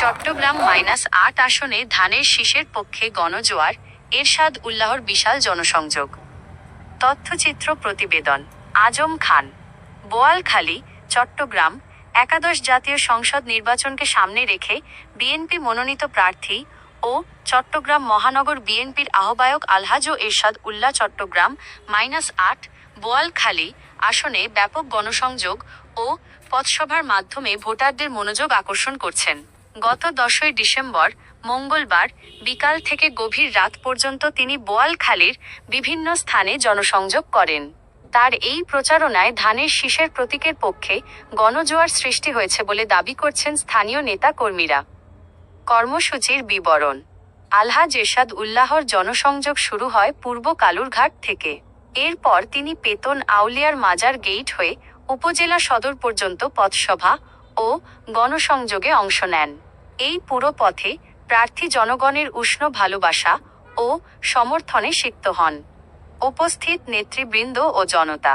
Chittagong minus আট আসনে ধানের শীষের পক্ষে গণজোয়ার, এরশাদ উল্লাহর বিশাল জনসংযোগ। তথ্যচিত্র প্রতিবেদন, আজম খান, বোয়ালখালী, চট্টগ্রাম, একাদশ জাতীয় সংসদ নির্বাচনকে সামনে রেখে বিএনপি মনোনীত প্রার্থী ও চট্টগ্রাম মহানগর বিএনপির আহ্বায়ক আলহাজ এরশাদ উল্লাহ চট্টগ্রাম, মাইনাস আট, বোয়ালখালী আসনে ব্যাপক গণসংযোগ ও পথসভার মাধ্যমে ভোটারদের মনোযোগ আকর্ষণ করছেন। গত দশই ডিসেম্বর, মঙ্গলবার বিকাল থেকে গভীর রাত পর্যন্ত তিনি বোয়ালখালীর বিভিন্ন স্থানে জনসংযোগ করেন। তার এই প্রচারণায় ধানের শীষের প্রতীকের পক্ষে গণজোয়ার সৃষ্টি হয়েছে বলে দাবি করছেন স্থানীয় নেতা কর্মীরা কর্মসূচির বিবরণ। আলহাজ এরশাদ উল্লাহর জনসংযোগ শুরু হয় পূর্ব কালুরঘাট থেকে। এরপর তিনি পেতন আউলিয়ার মাজার গেইট হয়ে উপজেলা সদর পর্যন্ত পথসভা ও গণসংযোগে অংশ নেন। এই পুরো পথে প্রার্থী জনগণের উষ্ণ ভালোবাসা ও সমর্থনে সিক্ত হন। উপস্থিত নেতৃবৃন্দ ও জনতা।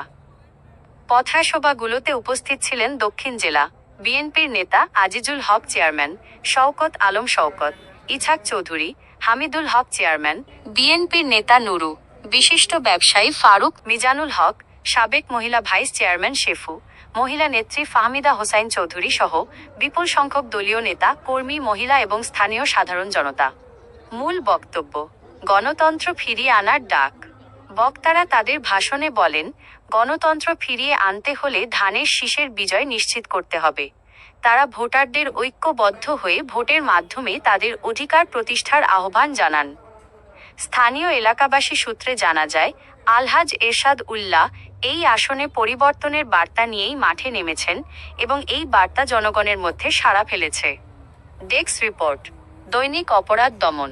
পথাসভাগুলোতে উপস্থিত ছিলেন দক্ষিণ জেলা বিএনপির নেতা আজিজুল হক চেয়ারম্যান শওকত আলম শওকত, ইছাক চৌধুরী, হামিদুল হক চেয়ারম্যান, বিএনপির নেতা নুরু বিশিষ্ট ব্যবসায়ী ফারুক মিজানুল হক, সাবেক মহিলা ভাইস চেয়ারম্যান শেফু, মহিলা নেত্রী ফাহমিদা হোসাইন চৌধুরী সহ বিপুল সংখ্যক দলীয় নেতা, কর্মী, মহিলা এবং স্থানীয় সাধারণ জনতা। মূল বক্তব্য, গণতন্ত্র ফিরিয়ে আনার ডাক। বক্তারা তাদের ভাষণে বলেন, গণতন্ত্র ফিরিয়ে আনতে হলে ধানের শীষের বিজয় নিশ্চিত করতে হবে। তারা ভোটারদের ঐক্যবদ্ধ হয়ে ভোটের মাধ্যমে তাদের অধিকার প্রতিষ্ঠার আহ্বান জানান। স্থানীয় এলাকাবাসী সূত্রে জানা যায়, আলহাজ এরশাদ উল্লাহ এই আসনে পরিবর্তনের বার্তা নিয়েই মাঠে নেমেছেন এবং এই বার্তা জনগণের মধ্যে সাড়া ফেলেছে। ডেস্ক রিপোর্ট, দৈনিক অপরাধ দমন।